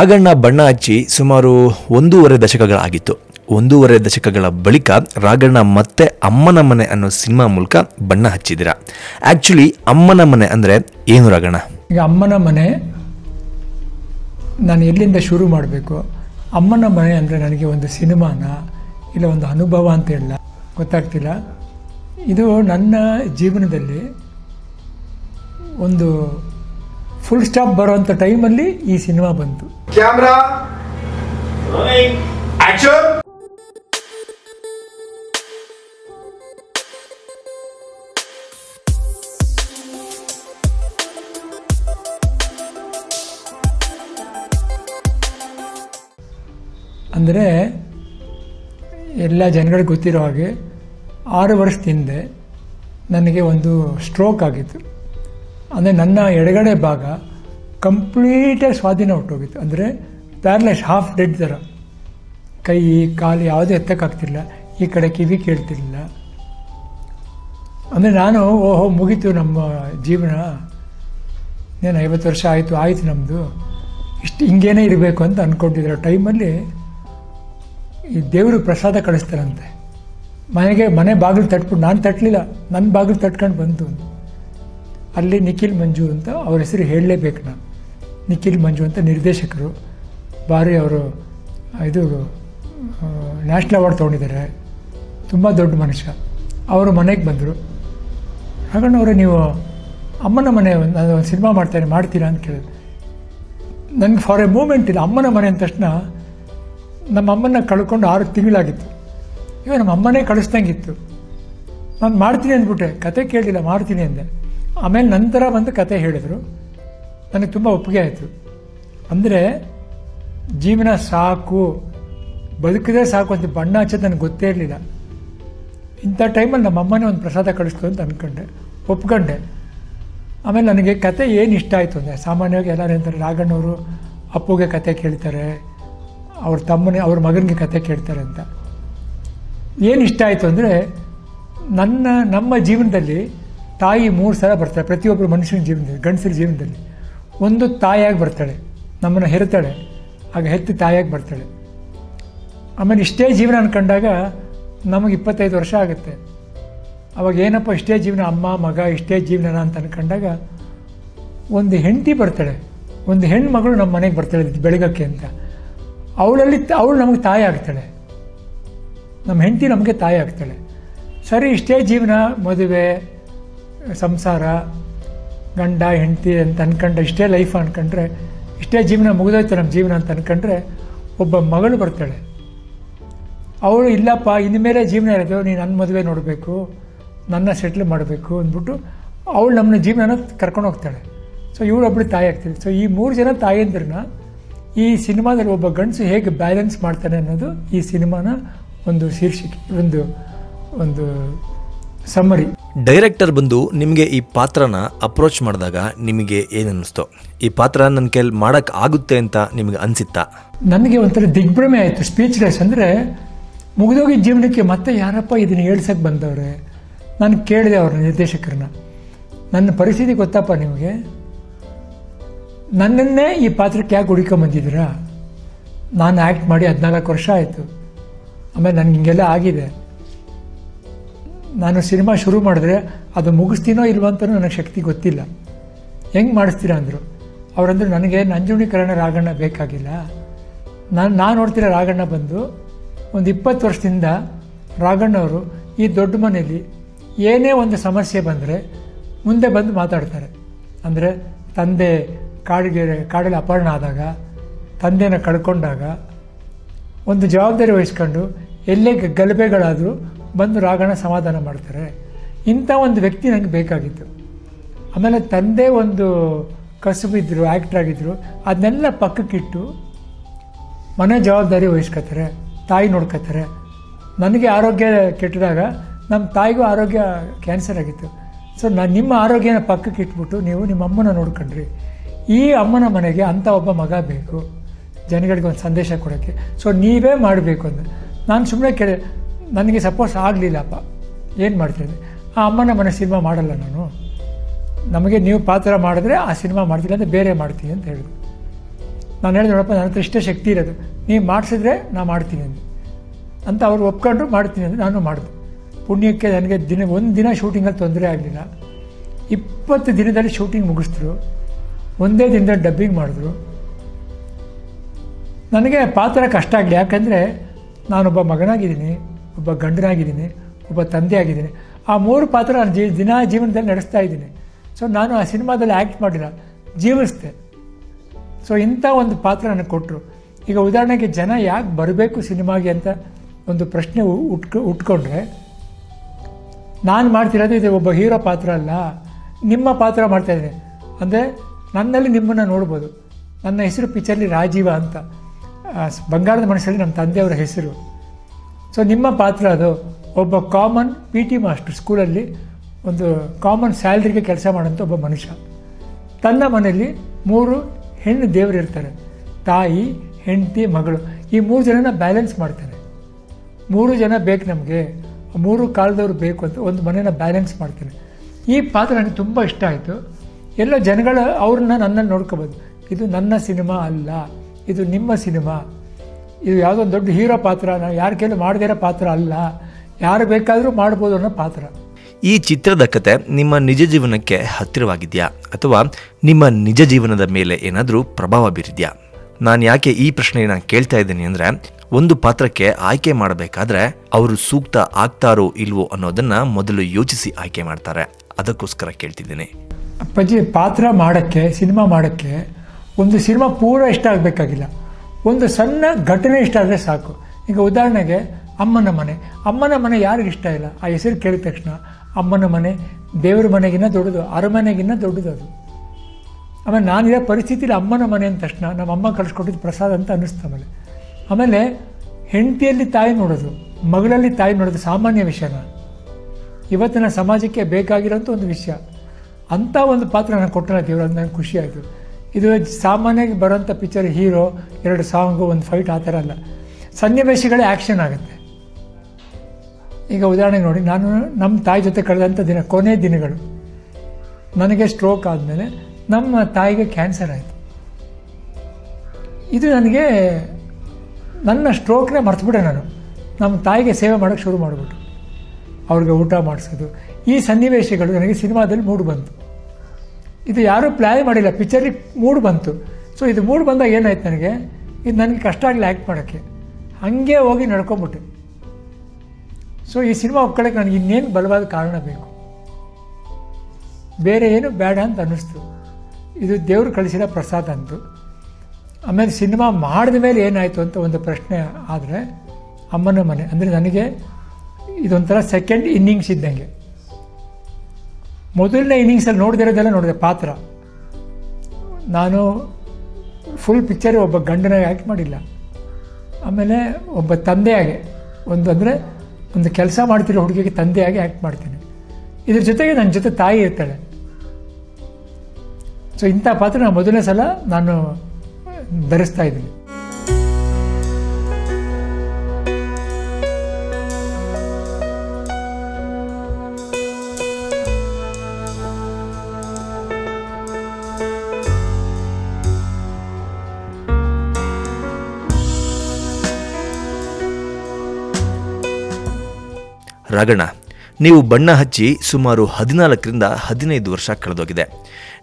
ರಾಗಣ್ಣ ಬಣ್ಣ ಹಚ್ಚಿ ಸುಮಾರು ಒಂದೂವರೆ ದಶಕಗಳಾಗಿತ್ತು. ಒಂದೂವರೆ ದಶಕಗಳ ಬಳಿಕ ರಾಗಣ್ಣ ಮತ್ತೆ ಅಮ್ಮನ ಮನೆ ಅನ್ನೋ ಸಿನಿಮಾ ಮೂಲಕ ಬಣ್ಣ ಹಚ್ಚಿದಿರ. ಆ್ಯಕ್ಚುಲಿ ಅಮ್ಮನ ಮನೆ ಅಂದರೆ ಏನು ರಾಗಣ್ಣ? ಈಗ ಅಮ್ಮನ ಮನೆ ನಾನು ಎಲ್ಲಿಂದ ಶುರು ಮಾಡಬೇಕು? ಅಮ್ಮನ ಮನೆ ಅಂದರೆ ನನಗೆ ಒಂದು ಸಿನಿಮಾನ ಇಲ್ಲ ಒಂದು ಅನುಭವ ಅಂತ ಹೇಳಲ್ಲ. ಗೊತ್ತಾಗ್ತಿಲ್ಲ? ಇದು ನನ್ನ ಜೀವನದಲ್ಲಿ ಒಂದು ಫುಲ್ ಸ್ಟಾಪ್ ಬರುವಂಥ ಟೈಮಲ್ಲಿ ಈ ಸಿನಿಮಾ ಬಂತು. ಕ್ಯಾಮ್ರಾ. ಅಂದರೆ ಎಲ್ಲ ಜನಗಳಿಗೆ ಗೊತ್ತಿರೋ ಹಾಗೆ ಆರು ವರ್ಷದ ಹಿಂದೆ ನನಗೆ ಒಂದು ಸ್ಟ್ರೋಕ್ ಆಗಿತ್ತು. ಅಂದರೆ ನನ್ನ ಎಡಗಡೆ ಭಾಗ ಕಂಪ್ಲೀಟಾಗಿ ಸ್ವಾಧೀನ ಹೊಟ್ಟೋಗಿತ್ತು. ಅಂದರೆ ಪ್ಯಾರ್ಲೆಸ್ ಹಾಫ್ ಡೆಡ್ ಥರ ಕೈ, ಕಾಲು ಯಾವುದೇ ಎತ್ತಕ್ಕಾಗ್ತಿಲ್ಲ ಈ ಕಡೆ ಕಿವಿ ಕೇಳ್ತಿರ್ಲಿಲ್ಲ. ಅಂದರೆ ನಾನು ಓಹೋ, ಮುಗೀತು ನಮ್ಮ ಜೀವನ. ಏನು ಐವತ್ತು ವರ್ಷ ಆಯಿತು ಆಯಿತು ನಮ್ಮದು ಇಷ್ಟು ಹಿಂಗೇನೇ ಇರಬೇಕು ಅಂತ ಅಂದ್ಕೊಂಡಿದ್ರು ಟೈಮಲ್ಲಿ ಈ ದೇವರು ಪ್ರಸಾದ ಕಳಿಸ್ತಾರಂತೆ. ಮನೆಗೆ, ಮನೆ ಬಾಗಿಲು ತಟ್ಬಿಟ್ಟು, ನಾನು ತಟ್ಟಲಿಲ್ಲ ನನ್ನ ಬಾಗಿಲು ತಟ್ಕೊಂಡು ಬಂತು ಅಲ್ಲಿ ನಿಖಿಲ್ ಮಂಜು ಅಂತ ಅವ್ರ ಹೆಸರು ಹೇಳಲೇಬೇಕು ನಾನು. ನಿಖಿಲ್ ಮಂಜು ಅಂತ ನಿರ್ದೇಶಕರು. ಭಾರಿ ಅವರು, ಇದು ನ್ಯಾಷನಲ್ ಅವಾರ್ಡ್ ತೊಗೊಂಡಿದ್ದಾರೆ. ತುಂಬ ದೊಡ್ಡ ಮನುಷ್ಯ. ಅವರು ಮನೆಗೆ ಬಂದರು. ಹಾಗಣ್ಣವ್ರೆ ನೀವು ಅಮ್ಮನ ಮನೆ ನಾನು ಒಂದು ಸಿನಿಮಾ ಮಾಡ್ತೇನೆ, ಮಾಡ್ತೀರಾ ಅಂತ ಕೇಳಿದ್ರು ನನಗೆ ಫಾರ್ ಎ ಮೂಮೆಂಟ್ ಇದೆ ಅಮ್ಮನ ಮನೆ ಅಂದ ತಕ್ಷಣ ನಮ್ಮ ಅಮ್ಮನ ಕಳ್ಕೊಂಡು ಆರು ತಿಂಗಳಾಗಿತ್ತು. ಇವಾಗ ನಮ್ಮ ಅಮ್ಮನೇ ಕಳಿಸ್ದಂಗಿತ್ತು ನಾನು ಮಾಡ್ತೀನಿ ಅಂದ್ಬಿಟ್ಟೆ. ಕತೆ ಕೇಳಿಲ್ಲ ಮಾಡ್ತೀನಿ ಅಂದೆ. ಆಮೇಲೆ ನಂತರ ಒಂದು ಕತೆ ಹೇಳಿದರು. ನನಗೆ ತುಂಬ ಒಪ್ಪಿಗೆ ಆಯಿತು. ಅಂದರೆ, ಜೀವನ ಸಾಕು ಬದುಕದೇ ಸಾಕು ಅಂತ ಬಣ್ಣ ಹಚ್ಚೋದು ನನಗೆ ಗೊತ್ತೇ ಇರಲಿಲ್ಲ. ಇಂಥ ಟೈಮಲ್ಲಿ ನಮ್ಮ ಅಮ್ಮನೇ ಒಂದು ಪ್ರಸಾದ ಕಳಿಸ್ತು ಅಂತ ಅಂದ್ಕೊಂಡೆ ಒಪ್ಕೊಂಡೆ. ಆಮೇಲೆ ನನಗೆ ಕತೆ ಏನು ಇಷ್ಟ ಆಯಿತು ಅಂದರೆ, ಸಾಮಾನ್ಯವಾಗಿ ಎಲ್ಲರೂ ಅಂತಾರೆ ರಾಘಣ್ಣವರು ಅಪ್ಪುಗೆ ಕತೆ ಕೇಳ್ತಾರೆ, ಅವ್ರ ತಮ್ಮನೇ, ಅವ್ರ ಮಗನಿಗೆ ಕತೆ ಕೇಳ್ತಾರೆ ಅಂತ. ಏನು ಇಷ್ಟ ಆಯಿತು ಅಂದರೆ, ನನ್ನ, ನಮ್ಮ ಜೀವನದಲ್ಲಿ ತಾಯಿ ಮೂರು ಸಲ ಬರ್ತಾಳೆ, ಪ್ರತಿಯೊಬ್ಬರು ಮನುಷ್ಯನ ಜೀವನದಲ್ಲಿ, ಗಂಡಸರ ಜೀವನದಲ್ಲಿ. ಒಂದು ತಾಯಿಯಾಗಿ ಬರ್ತಾಳೆ, ನಮ್ಮನ್ನು ಹೆರುತ್ತಾಳೆ, ಆಗ ಹೆತ್ತು ತಾಯಿಯಾಗಿ ಬರ್ತಾಳೆ. ಆಮೇಲೆ ಇಷ್ಟೇ ಜೀವನ ಅಂದ್ಕೊಂಡಾಗ ನಮಗೆ ಇಪ್ಪತ್ತೈದು ವರ್ಷ ಆಗುತ್ತೆ. ಅವಾಗ ಏನಪ್ಪ ಇಷ್ಟೇ ಜೀವನ, ಅಮ್ಮ, ಮಗ, ಇಷ್ಟೇ ಜೀವನ ಅಂತ ಅಂದ್ಕೊಂಡಾಗ ಒಂದು ಹೆಂಡತಿ ಬರ್ತಾಳೆ, ಒಂದು ಹೆಣ್ಣು ಮಗಳು ನಮ್ಮ ಮನೆಗೆ ಬರ್ತಾಳೆ ಬೆಳಗಕ್ಕೆ ಅಂತ. ಅವಳಲ್ಲಿ ಅವಳು ನಮಗೆ ತಾಯಿ ಆಗ್ತಾಳೆ. ನಮ್ಮ ಹೆಂಡತಿ ನಮಗೆ ತಾಯಿ ಆಗ್ತಾಳೆ. ಸರಿ, ಇಷ್ಟೇ ಜೀವನ, ಮದುವೆ ಸಂಸಾರ, ಗಂಡ, ಹೆಂಡತಿ ಅಂತ ಅನ್ಕೊಂಡ್ರೆ ಇಷ್ಟೇ ಲೈಫ್ ಅನ್ಕೊಂಡ್ರೆ, ಇಷ್ಟೇ ಜೀವನ ಮುಗಿದೋಯ್ತು ನಮ್ಮ ಜೀವನ ಅಂತ ಅನ್ಕೊಂಡ್ರೆ ಒಬ್ಬ ಮಗಳು ಬರ್ತಾಳೆ. ಅವಳು, ಇಲ್ಲಪ್ಪ, ಇನ್ಮೇಲೆ ಜೀವನ ಇರೋದು ನೀನು ನನ್ನ ಮದುವೆ ನೋಡಬೇಕು, ನನ್ನ ಸೆಟ್ಲ್ ಮಾಡಬೇಕು ಅಂದ್ಬಿಟ್ಟು ಅವಳು ನಮ್ಮನ್ನ ಜೀವನನ ಕರ್ಕೊಂಡು ಹೋಗ್ತಾಳೆ. ಸೊ ಇವಳೊಬ್ಬಳು ತಾಯಿ ಆಗ್ತಾಳೆ ಸೊ ಈ ಮೂರು ಜನ ತಾಯಂದ್ರನ್ನ ಈ ಸಿನಿಮಾದಲ್ಲಿ ಒಬ್ಬ ಗಂಡಸು ಹೇಗೆ ಬ್ಯಾಲೆನ್ಸ್ ಮಾಡ್ತಾನೆ ಅನ್ನೋದು ಈ ಸಿನಿಮಾನ ಒಂದು ಶೀರ್ಷಿಕೆ, ಒಂದು ಒಂದು ಸಮ್ಮರಿ ಡೈರೆಕ್ಟರ್ ಬಂದು ನಿಮಗೆ ಈ ಪಾತ್ರನ ಅಪ್ರೋಚ್ ಮಾಡಿದಾಗ ನಿಮಗೆ ಏನು ಅನ್ನಿಸ್ತು ಈ ಪಾತ್ರ ನನ್ನ ಕೈಲಿ ಮಾಡೋಕ್ಕೆ ಆಗುತ್ತೆ ಅಂತ ನಿಮಗೆ ಅನಿಸಿತ್ತಾ? ನನಗೆ ಒಂಥರ ದಿಗ್ಭ್ರಮೆ ಆಯಿತು ಸ್ಪೀಚ್ ಸ್ಪೀಚ್ಲೆಸ್ ಅಂದರೆ ಮುಗಿದೋಗಿ ಜೀವನಕ್ಕೆ ಮತ್ತೆ ಯಾರಪ್ಪ ಇದನ್ನು ಹೇಳ್ಸಕ್ಕೆ ಬಂದವ್ರೆ? ನಾನು ಕೇಳಿದೆ ಅವ್ರ ನಿರ್ದೇಶಕರನ್ನ. ನನ್ನ ಪರಿಸ್ಥಿತಿ ಗೊತ್ತಪ್ಪ ನಿಮಗೆ? ನನ್ನನ್ನೇ ಈ ಪಾತ್ರಕ್ಕೆ ಯಾಕೆ ಹುಡುಕೊಂಬಂದಿದ್ದೀರಾ ನಾನು ಆ್ಯಕ್ಟ್ ಮಾಡಿ ಹದಿನಾಲ್ಕು ವರ್ಷ ಆಯಿತು. ಆಮೇಲೆ ನನಗೆ ಹಿಂಗೆಲ್ಲ ಆಗಿದೆ. ನಾನು ಸಿನಿಮಾ ಶುರು ಮಾಡಿದ್ರೆ ಅದು ಮುಗಿಸ್ತೀನೋ ಇಲ್ವೋ ಅಂತಲೂ ನನಗೆ ಶಕ್ತಿ ಗೊತ್ತಿಲ್ಲ. ಹೆಂಗೆ ಮಾಡಿಸ್ತೀರಾ ಅಂದರು. ಅವರಂದ್ರೆ, ನನಗೆ ನಂಜುಣೀಕರಣ ರಾಗಣ್ಣ ಬೇಕಾಗಿಲ್ಲ. ನಾನು ನಾನು ನೋಡ್ತಿರೋ ರಾಗಣ್ಣ ಬಂದು ಒಂದು ಇಪ್ಪತ್ತು ವರ್ಷದಿಂದ ರಾಗಣ್ಣವರು ಈ ದೊಡ್ಡ ಮನೆಯಲ್ಲಿ ಏನೇ ಒಂದು ಸಮಸ್ಯೆ ಬಂದರೆ ಮುಂದೆ ಬಂದು ಮಾತಾಡ್ತಾರೆ. ಅಂದರೆ ತಂದೆ ಕಾಡಿಗೆ, ಕಾಡಲ್ಲಿ ಅಪಹರಣ ಆದಾಗ, ತಂದೆನ ಕಳ್ಕೊಂಡಾಗ, ಒಂದು ಜವಾಬ್ದಾರಿ ವಹಿಸ್ಕೊಂಡು ಎಲ್ಲೇ ಗಲಭೆಗಳಾದರೂ ಬಂದು ರಾಗಣ ಸಮಾಧಾನ ಮಾಡ್ತಾರೆ. ಇಂಥ ಒಂದು ವ್ಯಕ್ತಿ ನನಗೆ ಬೇಕಾಗಿತ್ತು. ಆಮೇಲೆ ತಂದೆ ಒಂದು ಕಸುಬಿದ್ದರು ಆಗಿದ್ದರು ಅದನ್ನೆಲ್ಲ ಪಕ್ಕಕ್ಕಿಟ್ಟು ಮನೆ ಜವಾಬ್ದಾರಿ ವಹಿಸ್ಕೊತಾರೆ, ತಾಯಿ ನೋಡ್ಕೋತಾರೆ. ನನಗೆ ಆರೋಗ್ಯ ಕೆಟ್ಟದಾಗ ನಮ್ಮ ತಾಯಿಗೂ ಆರೋಗ್ಯ ಕ್ಯಾನ್ಸರ್ ಆಗಿತ್ತು. ಸೊ ನಾನು ನಿಮ್ಮ ಆರೋಗ್ಯನ ಪಕ್ಕಕ್ಕೆ ಇಟ್ಬಿಟ್ಟು ನೀವು ನಿಮ್ಮ ಅಮ್ಮನ ನೋಡ್ಕೊಂಡ್ರಿ. ಈ ಅಮ್ಮನ ಮನೆಗೆ ಅಂಥ ಒಬ್ಬ ಮಗ ಬೇಕು. ಜನಗಳಿಗೆ ಒಂದು ಸಂದೇಶ ಕೊಡೋಕ್ಕೆ. ಸೊ ನೀವೇ ಮಾಡಬೇಕು ಅಂತ. ನಾನು ಸುಮ್ಮನೆ ಕೇಳಿ ನನಗೆ ಸಪೋಸ್ ಆಗಲಿಲ್ಲಪ್ಪ. ಏನು ಮಾಡ್ತೀನಿ ಆ ಅಮ್ಮನ ಮನೆ ಸಿನಿಮಾ ಮಾಡಲ್ಲ ನಾನು. ನಮಗೆ ನೀವು ಪಾತ್ರ ಮಾಡಿದ್ರೆ ಆ ಸಿನಿಮಾ ಮಾಡ್ತೀನಿ ಅಂತ ಬೇರೆ ಮಾಡ್ತೀನಿ ಅಂತ ಹೇಳಿದ್ರು. ನಾನು ಹೇಳಿದೆ, ನೋಡಪ್ಪ, ನನ್ನ ಹತ್ರ ಇಷ್ಟೇ ಶಕ್ತಿ ಇರೋದು. ನೀವು ಮಾಡಿಸಿದ್ರೆ ನಾನು ಮಾಡ್ತೀನಿ ಅಂತ ಅಂತ ಅವ್ರು ಒಪ್ಕೊಂಡ್ರು, ಮಾಡ್ತೀನಿ ಅಂದರೆ ನಾನು ಮಾಡಿದೆ. ಪುಣ್ಯಕ್ಕೆ ನನಗೆ ದಿನ, ಒಂದು ದಿನ ಶೂಟಿಂಗಲ್ಲಿ ತೊಂದರೆ ಆಗಲಿಲ್ಲ. ಇಪ್ಪತ್ತು ದಿನದಲ್ಲಿ ಶೂಟಿಂಗ್ ಮುಗಿಸಿದ್ರು. ಒಂದೇ ದಿನದಲ್ಲಿ ಡಬ್ಬಿಂಗ್ ಮಾಡಿದ್ರು. ನನಗೆ ಪಾತ್ರ ಕಷ್ಟ ಆಗಲಿ. ಯಾಕಂದರೆ ನಾನೊಬ್ಬ ಮಗನಾಗಿದ್ದೀನಿ. ಒಬ್ಬ ಗಂಡನಾಗಿದ್ದೀನಿ, ಒಬ್ಬ ತಂದೆ ಆಗಿದ್ದೀನಿ ಆ ಮೂರು ಪಾತ್ರ ನಾನು ಜೀ ದಿನ ಜೀವನದಲ್ಲಿ ನಡೆಸ್ತಾ ಇದ್ದೀನಿ. ಸೊ ನಾನು ಆ ಸಿನಿಮಾದಲ್ಲಿ ಆ್ಯಕ್ಟ್ ಮಾಡಿಲ್ಲ. ಜೀವಿಸ್ತೆ ಸೊ ಇಂಥ ಒಂದು ಪಾತ್ರ ನನಗೆ ಕೊಟ್ಟರು ಈಗ ಉದಾಹರಣೆಗೆ ಜನ ಯಾಕೆ ಬರಬೇಕು ಸಿನಿಮಾಗೆ ಅಂತ ಒಂದು ಪ್ರಶ್ನೆ ಉಟ್ಕೊ ಉಟ್ಕೊಂಡ್ರೆ, ನಾನು ಮಾಡ್ತಿರೋದು ಇದು ಒಬ್ಬ ಹೀರೋ ಪಾತ್ರ ಅಲ್ಲ. ನಿಮ್ಮ ಪಾತ್ರ ಮಾಡ್ತಾ ಇದ್ದೀನಿ. ಅಂದರೆ ನನ್ನಲ್ಲಿ ನಿಮ್ಮನ್ನು ನೋಡ್ಬೋದು. ನನ್ನ ಹೆಸರು ಪಿಕ್ಚರ್ಲಿ ರಾಜೀವ ಅಂತ. ಬಂಗಾರದ ಮನಸ್ಸಲ್ಲಿ ನಮ್ಮ ತಂದೆಯವರ ಹೆಸರು. ಸೊ ನಿಮ್ಮ ಪಾತ್ರ ಅದು. ಒಬ್ಬ ಕಾಮನ್ ಪಿ ಟಿ ಮಾಸ್ಟರ್ ಸ್ಕೂಲಲ್ಲಿ ಒಂದು ಕಾಮನ್ ಸ್ಯಾಲ್ರಿಗೆ ಕೆಲಸ ಮಾಡೋಂಥ ಒಬ್ಬ ಮನುಷ್ಯ. ತನ್ನ ಮನೆಯಲ್ಲಿ ಮೂರು ಹೆಣ್ಣು ದೇವರು ಇರ್ತಾರೆ. ತಾಯಿ, ಹೆಂಡತಿ, ಮಗಳು. ಈ ಮೂರು ಜನನ ಬ್ಯಾಲೆನ್ಸ್ ಮಾಡ್ತಾನೆ ಮೂರು ಜನ ಬೇಕು ನಮಗೆ. ಮೂರು ಕಾಲದವ್ರು ಬೇಕು ಅಂತ ಒಂದು ಮನೇನ ಬ್ಯಾಲೆನ್ಸ್ ಮಾಡ್ತಾನೆ ಈ ಪಾತ್ರ ನನಗೆ ತುಂಬ ಇಷ್ಟ ಆಯಿತು. ಎಲ್ಲ ಜನಗಳು ಅವ್ರನ್ನ ನನ್ನನ್ನು ನೋಡ್ಕೋಬೋದು. ಇದು ನನ್ನ ಸಿನಿಮಾ ಅಲ್ಲ. ಇದು ನಿಮ್ಮ ಸಿನಿಮಾ. ಇದು ಯಾವುದೋ ದೊಡ್ಡ ಹೀರೋ ಪಾತ್ರ ನಾವು ಯಾರ ಕೈಲಿ ಮಾಡದೇ ಇರೋ ಪಾತ್ರ ಅಲ್ಲ. ಯಾರು ಬೇಕಾದರೂ ಮಾಡ್ಬೋದು ಅನ್ನೋ ಪಾತ್ರ. ಈ ಚಿತ್ರದ ಕತೆ ನಿಮ್ಮ ನಿಜ ಜೀವನಕ್ಕೆ ಹತ್ತಿರವಾಗಿದೆಯಾ? ಅಥವಾ ನಿಮ್ಮ ನಿಜ ಜೀವನದ ಮೇಲೆ ಏನಾದರೂ ಪ್ರಭಾವ ಬೀರಿದೆಯಾ? ನಾನು ಯಾಕೆ ಈ ಪ್ರಶ್ನೆಯನ್ನು ಕೇಳ್ತಾ ಇದ್ದೀನಿ ಅಂದರೆ ಒಂದು ಪಾತ್ರಕ್ಕೆ ಆಯ್ಕೆ ಮಾಡಬೇಕಾದ್ರೆ ಅವರು ಸೂಕ್ತ ಆಗ್ತಾರೋ ಇಲ್ವೋ ಅನ್ನೋದನ್ನು ಮೊದಲು ಯೋಚಿಸಿ ಆಯ್ಕೆ ಮಾಡ್ತಾರೆ. ಅದಕ್ಕೋಸ್ಕರ ಕೇಳ್ತಿದ್ದೀನಿ. ಅಪ್ಪಾಜಿ ಪಾತ್ರ ಮಾಡೋಕ್ಕೆ ಸಿನಿಮಾ ಮಾಡೋಕ್ಕೆ ಒಂದು ಸಿನಿಮಾ ಪೂರ ಇಷ್ಟ ಆಗಬೇಕಾಗಿಲ್ಲ. ಒಂದು ಸಣ್ಣ ಘಟನೆ ಇಷ್ಟ ಆದರೆ ಸಾಕು. ಈಗ ಉದಾಹರಣೆಗೆ ಅಮ್ಮನ ಮನೆ. ಅಮ್ಮನ ಮನೆ ಯಾರಿಗೆ ಇಷ್ಟ ಇಲ್ಲ? ಆ ಹೆಸರು ಕೇಳಿದ ತಕ್ಷಣ ಅಮ್ಮನ ಮನೆ ದೇವರ ಮನೆಗಿನ್ನ ದೊಡ್ಡದು, ಅರಮನೆಗಿನ್ನ ದೊಡ್ಡದು ಅದು. ಆಮೇಲೆ ನಾನಿರೋ ಪರಿಸ್ಥಿತಿಲಿ ಅಮ್ಮನ ಮನೆ ಅಂದ ತಕ್ಷಣ ನಮ್ಮ ಅಮ್ಮ ಕಳಿಸ್ಕೊಟ್ಟಿದ್ದು ಪ್ರಸಾದ ಅಂತ ಅನ್ನಿಸ್ತು ಆಮೇಲೆ. ಆಮೇಲೆ ಹೆಂಡತಿಯಲ್ಲಿ ತಾಯಿ ನೋಡೋದು, ಮಗಳಲ್ಲಿ ತಾಯಿ ನೋಡೋದು ಸಾಮಾನ್ಯ ವಿಷಯನ. ಇವತ್ತಿನ ಸಮಾಜಕ್ಕೆ ಬೇಕಾಗಿರೋಂಥ ಒಂದು ವಿಷಯ. ಅಂಥ ಒಂದು ಪಾತ್ರ ನಾನು ಕೊಟ್ಟರೆ ದೇವರು ಅದು ನನಗೆ ಖುಷಿಯಾಯಿತು ಇದು ಸಾಮಾನ್ಯವಾಗಿ ಬರೋಂಥ ಪಿಕ್ಚರ್ ಹೀರೋ ಎರಡು ಸಾಂಗು, ಒಂದು ಫೈಟ್ ಆ ಥರ ಅಲ್ಲ. ಸನ್ನಿವೇಶಗಳೇ ಆ್ಯಕ್ಷನ್ ಆಗುತ್ತೆ. ಈಗ ಉದಾಹರಣೆಗೆ ನೋಡಿ, ನಾನು ನಮ್ಮ ತಾಯಿ ಜೊತೆ ಕಳೆದಂಥ ದಿನ, ಕೊನೆ ದಿನಗಳು, ನನಗೆ ಸ್ಟ್ರೋಕ್ ಆದಮೇಲೆ ನಮ್ಮ ತಾಯಿಗೆ ಕ್ಯಾನ್ಸರ್ ಆಯಿತು. ಇದು ನನಗೆ ನನ್ನ ಸ್ಟ್ರೋಕ್ನೇ ಮರ್ತುಬಿಟ್ಟೆ ನಾನು. ನಮ್ಮ ತಾಯಿಗೆ ಸೇವೆ ಮಾಡೋಕ್ಕೆ ಶುರು ಮಾಡಿಬಿಟ್ಟು ಅವ್ರಿಗೆ ಊಟ ಮಾಡಿಸೋದು. ಈ ಸನ್ನಿವೇಶಗಳು ನನಗೆ ಸಿನಿಮಾದಲ್ಲಿ ಮೂಡು ಬಂತು. ಇದು ಯಾರೂ ಪ್ಲ್ಯಾನ್ ಮಾಡಿಲ್ಲ. ಪಿಕ್ಚರಿಗೆ ಮೂಡ್ ಬಂತು. ಸೊ ಇದು ಮೂಡ್ ಬಂದಾಗ ಏನಾಯ್ತು ನನಗೆ? ಇದು ನನಗೆ ಕಷ್ಟ ಆಗಲಿ ಆ್ಯಕ್ಟ್ ಮಾಡೋಕ್ಕೆ. ಹಾಗೆ ಹೋಗಿ ನಡ್ಕೊಂಬಿಟ್ಟೆ ಸೊ ಈ ಸಿನಿಮಾ ಒಪ್ಕೊಳ್ಳೋಕೆ ನನಗೆ ಇನ್ನೇನು ಬಲವಾದ ಕಾರಣ ಬೇಕು. ಬೇರೆ ಏನು ಬೇಡ ಅಂತ ಅನ್ನಿಸ್ತು. ಇದು ದೇವರು ಕಳಿಸಿದ ಪ್ರಸಾದ ಅಂತು. ಆಮೇಲೆ ಸಿನಿಮಾ ಮಾಡಿದ ಮೇಲೆ ಏನಾಯಿತು ಅಂತ ಒಂದು ಪ್ರಶ್ನೆ ಆದರೆ ಅಮ್ಮನ ಮನೆ. ಅಂದರೆ ನನಗೆ ಇದೊಂಥರ ಸೆಕೆಂಡ್ ಇನ್ನಿಂಗ್ಸ್ ಇದ್ದಂಗೆ. ಮೊದಲನೇ ಇನ್ನಿಂಗ್ಸಲ್ಲಿ ನೋಡದಿರೋದೆಲ್ಲ ನೋಡಿದೆ, ಪಾತ್ರ. ನಾನು ಫುಲ್ ಪಿಕ್ಚರ್ ಒಬ್ಬ ಗಂಡನಾಗಿ ಆ್ಯಕ್ಟ್ ಮಾಡಿಲ್ಲ. ಆಮೇಲೆ ಒಬ್ಬ ತಂದೆಯಾಗಿ, ಒಂದು ಅಂದರೆ ಒಂದು ಕೆಲಸ ಮಾಡ್ತಿರೋ ಹುಡುಗಿಗೆ ತಂದೆಯಾಗಿ ಆ್ಯಕ್ಟ್ ಮಾಡ್ತೀನಿ. ಇದ್ರ ಜೊತೆಗೆ ನನ್ನ ಜೊತೆ ತಾಯಿ ಇರ್ತಾಳೆ. ಸೊ ಇಂಥ ಪಾತ್ರ ನಾನು ಮೊದಲನೇ ಸಲ ನಾನು ಧರಿಸ್ತಾ ಇದ್ದೀನಿ. ರಾಗಣ್ಣ ನೀವು ಬಣ್ಣ ಹಚ್ಚಿ ಸುಮಾರು ಹದಿನಾಲ್ಕರಿಂದ ಹದಿನೈದು ವರ್ಷ ಕಳೆದೋಗಿದೆ.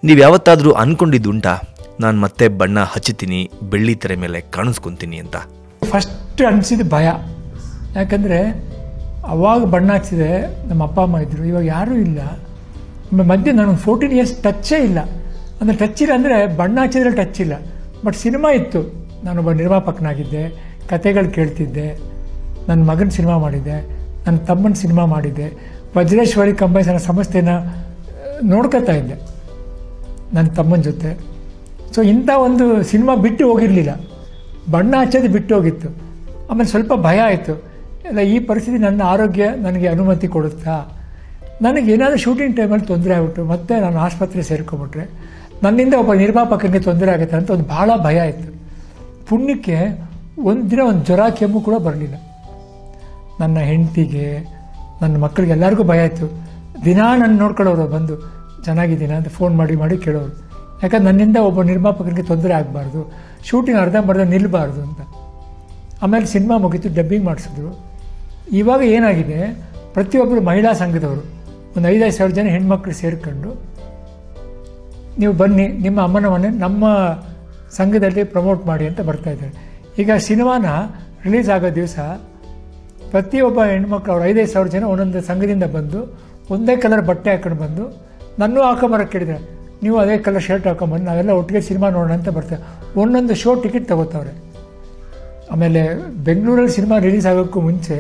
ನೀವು ಯಾವತ್ತಾದರೂ ಅನ್ಕೊಂಡಿದ್ದುಂಟಾ? ನಾನು ಮತ್ತೆ ಬಣ್ಣ ಹಚ್ಚುತ್ತೀನಿ ಬೆಳ್ಳಿ ತೆರೆ ಮೇಲೆ ಕಾಣಿಸ್ಕೊತೀನಿ ಅಂತ. ಫಸ್ಟ್ ಅನಿಸಿದ ಭಯ. ಯಾಕಂದರೆ ಅವಾಗ ಬಣ್ಣ ಹಚ್ಚಿದೆ ನಮ್ಮ ಅಪ್ಪ ಅಮ್ಮ ಇದ್ದರು ಇವಾಗ ಯಾರೂ ಇಲ್ಲ. ಮಧ್ಯೆ ನನಗೆ ಫೋರ್ಟೀನ್ ಇಯರ್ಸ್ ಟಚ್ಚೇ ಇಲ್ಲ. ಅಂದರೆ ಟಚ್ ಇಲ್ಲ ಅಂದರೆ ಬಣ್ಣ ಹಚ್ಚಿದ್ರೆ ಟಚ್ ಇಲ್ಲ. ಬಟ್ ಸಿನಿಮಾ ಇತ್ತು. ನಾನೊಬ್ಬ ನಿರ್ಮಾಪಕನಾಗಿದ್ದೆ, ಕತೆಗಳು ಕೇಳ್ತಿದ್ದೆ ನನ್ನ ಮಗನ ಸಿನಿಮಾ ಮಾಡಿದ್ದೆ. ನನ್ನ ತಮ್ಮನ ಸಿನಿಮಾ ಮಾಡಿದ್ದೆ. ವಜ್ರೇಶ್ವರಿ ಕಂಬೈಸ್ ಅನ್ನೋ ಸಂಸ್ಥೆನ ನೋಡ್ಕೊತಾ ಇದ್ದೆ. ನನ್ನ ತಮ್ಮನ ಜೊತೆ. ಸೊ ಇಂಥ ಒಂದು ಸಿನಿಮಾ ಬಿಟ್ಟು ಹೋಗಿರಲಿಲ್ಲ. ಬಣ್ಣ ಹಚ್ಚೋದು ಬಿಟ್ಟು ಹೋಗಿತ್ತು. ಆಮೇಲೆ ಸ್ವಲ್ಪ ಭಯ ಆಯಿತು. ಎಲ್ಲ ಈ ಪರಿಸ್ಥಿತಿ ನನ್ನ ಆರೋಗ್ಯ ನನಗೆ ಅನುಮತಿ ಕೊಡುತ್ತಾ? ನನಗೆ ಏನಾದರೂ ಶೂಟಿಂಗ್ ಟೈಮಲ್ಲಿ ತೊಂದರೆ ಆಗ್ಬಿಟ್ಟು ಮತ್ತೆ ನಾನು ಆಸ್ಪತ್ರೆ ಸೇರ್ಕೊಂಬಿಟ್ರೆ ನನ್ನಿಂದ ಒಬ್ಬ ನಿರ್ಮಾಪಕನಿಗೆ ತೊಂದರೆ ಆಗುತ್ತೆ ಅಂತ ಒಂದು ಭಾಳ ಭಯ ಇತ್ತು ಪುಣ್ಯಕ್ಕೆ ಒಂದು ದಿನ ಒಂದು ಜ್ವರ ಕೆಮ್ಮು ಕೂಡ ಬರಲಿಲ್ಲ. ನನ್ನ ಹೆಂಡತಿಗೆ, ನನ್ನ ಮಕ್ಕಳಿಗೆ ಎಲ್ಲರಿಗೂ ಭಯ ಆಯಿತು. ದಿನಾ ನನ್ನ ನೋಡ್ಕೊಳ್ಳೋರು ಬಂದು, ಚೆನ್ನಾಗಿದ್ದೀನ? ಅಂತ ಫೋನ್ ಮಾಡಿ ಮಾಡಿ ಕೇಳೋರು. ಯಾಕಂದ್ರೆ ನನ್ನಿಂದ ಒಬ್ಬ ನಿರ್ಮಾಪಕರಿಗೆ ತೊಂದರೆ ಆಗಬಾರ್ದು. ಶೂಟಿಂಗ್ ಅರ್ಧಂಬರ್ಧ ನಿಲ್ಲಬಾರ್ದು ಅಂತ. ಆಮೇಲೆ ಸಿನಿಮಾ ಮುಗೀತು ಡಬ್ಬಿಂಗ್ ಮಾಡಿಸಿದ್ರು. ಇವಾಗ ಏನಾಗಿದೆ ಪ್ರತಿಯೊಬ್ಬರು ಮಹಿಳಾ ಸಂಘದವರು, ಒಂದು ಐದೈದು ಸಾವಿರ ಜನ ಹೆಣ್ಮಕ್ಳು ಸೇರ್ಕೊಂಡು, ನೀವು ಬನ್ನಿ, ನಿಮ್ಮ ಅಮ್ಮನ ಮನೆ ನಮ್ಮ ಸಂಘದಲ್ಲಿ ಪ್ರಮೋಟ್ ಮಾಡಿ ಅಂತ ಬರ್ತಾ ಇದ್ದಾರೆ. ಈಗ ಸಿನಿಮಾನ ರಿಲೀಸ್ ಆಗೋ ದಿವಸ ಪ್ರತಿಯೊಬ್ಬ ಹೆಣ್ಮಕ್ಳು ಅವ್ರು ಐದೈದು ಸಾವಿರ ಜನ ಒಂದೊಂದು ಸಂಘದಿಂದ ಬಂದು, ಒಂದೇ ಕಲರ್ ಬಟ್ಟೆ ಹಾಕೊಂಡು ಬಂದು, ನನ್ನೂ ಹಾಕೊಂಬರಕ್ಕೆ ಕೇಳಿದ್ದಾರೆ ನೀವು ಅದೇ ಕಲರ್ ಶರ್ಟ್ ಹಾಕೊಂಬಂದು, ನಾವೆಲ್ಲ ಒಟ್ಟಿಗೆ ಸಿನಿಮಾ ನೋಡೋಣ ಅಂತ ಬರ್ತೇವೆ ಒಂದೊಂದು ಶೋ ಟಿಕೆಟ್ ತಗೋತಾವ್ರೆ. ಆಮೇಲೆ ಬೆಂಗಳೂರಲ್ಲಿ ಸಿನಿಮಾ ರಿಲೀಸ್ ಆಗೋಕ್ಕೂ ಮುಂಚೆ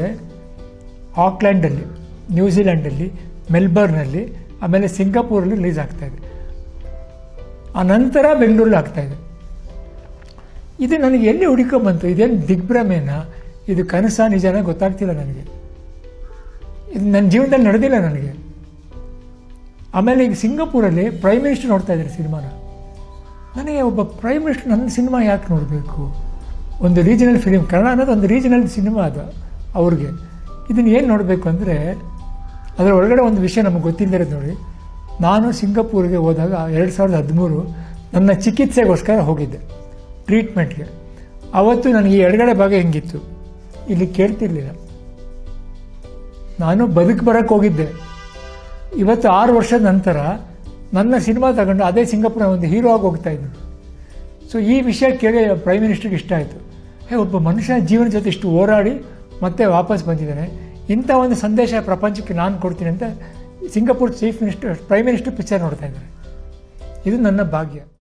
ಆಕ್ಲ್ಯಾಂಡಲ್ಲಿ ನ್ಯೂಜಿಲ್ಯಾಂಡಲ್ಲಿ ಮೆಲ್ಬರ್ನಲ್ಲಿ ಆಮೇಲೆ ಸಿಂಗಾಪುರಲ್ಲಿ ರಿಲೀಸ್ ಆಗ್ತಾಯಿದೆ ಆ ನಂತರ ಬೆಂಗಳೂರಲ್ಲಿ ಆಗ್ತಾಯಿದೆ ಇದು. ನನಗೆ ಎಲ್ಲಿ ಹುಡುಕೊಂಬಂತು ಇದೇನು ದಿಗ್ಭ್ರಮೇನ? ಇದು ಕನಸ ನಿಜನ ಗೊತ್ತಾಗ್ತಿಲ್ಲ ನನಗೆ. ಇದು ನನ್ನ ಜೀವನದಲ್ಲಿ ನಡೆದಿಲ್ಲ ನನಗೆ. ಆಮೇಲೆ ಈಗ ಸಿಂಗಾಪುರಲ್ಲಿ ಪ್ರೈಮ್ ಮಿನಿಸ್ಟರ್ ನೋಡ್ತಾ ಇದ್ದಾರೆ ಸಿನಿಮಾನ. ನನಗೆ ಒಬ್ಬ ಪ್ರೈಮ್ ಮಿನಿಸ್ಟರ್ ನನ್ನ ಸಿನಿಮಾ ಯಾಕೆ ನೋಡಬೇಕು? ಒಂದು ರೀಜನಲ್ ಫಿಲಿಮ್ ಕನ್ನಡ ಅನ್ನೋದು ಒಂದು ರೀಜನಲ್ ಸಿನಿಮಾ ಅದು ಅವ್ರಿಗೆ. ಇದನ್ನು ಏನು ನೋಡಬೇಕು ಅಂದರೆ, ಅದರ ಒಳಗಡೆ ಒಂದು ವಿಷಯ ನಮಗೆ ಗೊತ್ತಿಲ್ಲದಿರೋದು ನೋಡಿ. ನಾನು ಸಿಂಗಾಪುರ್ಗೆ ಹೋದಾಗ ಎರಡು ಸಾವಿರದ ಹದಿಮೂರು ನನ್ನ ಚಿಕಿತ್ಸೆಗೋಸ್ಕರ ಹೋಗಿದ್ದೆ ಟ್ರೀಟ್ಮೆಂಟ್ಗೆ ಆವತ್ತು ನನಗೆ ಎಡಗಡೆ ಭಾಗ ಹೆಂಗಿತ್ತು? ಇಲ್ಲಿ ಕೇಳ್ತಿರ್ಲಿಲ್ಲ. ನಾನು ಬದುಕು ಬರೋಕ್ಕೆ ಹೋಗಿದ್ದೆ. ಇವತ್ತು ಆರು ವರ್ಷದ ನಂತರ ನನ್ನ ಸಿನಿಮಾ ತಗೊಂಡು ಅದೇ ಸಿಂಗಾಪುರ ಒಂದು ಹೀರೋ ಆಗಿ ಹೋಗ್ತಾ ಇದ್ದೆ. ಸೊ ಈ ವಿಷಯ ಕೇಳಿ ಪ್ರೈಮ್ ಮಿನಿಸ್ಟರ್ಗೆ ಇಷ್ಟ ಆಯಿತು. ಹೇ, ಒಬ್ಬ ಮನುಷ್ಯ ಜೀವನ ಜೊತೆ ಇಷ್ಟು ಹೋರಾಡಿ ಮತ್ತೆ ವಾಪಸ್ ಬಂದಿದ್ದಾನೆ. ಇಂಥ ಒಂದು ಸಂದೇಶ ಪ್ರಪಂಚಕ್ಕೆ ನಾನು ಕೊಡ್ತೀನಿ ಅಂತ Singapore chief minister prime minister picture ನೋಡ್ತಾ ಇದ್ದಾರೆ. ಇದು ನನ್ನ ಭಾಗ್ಯ.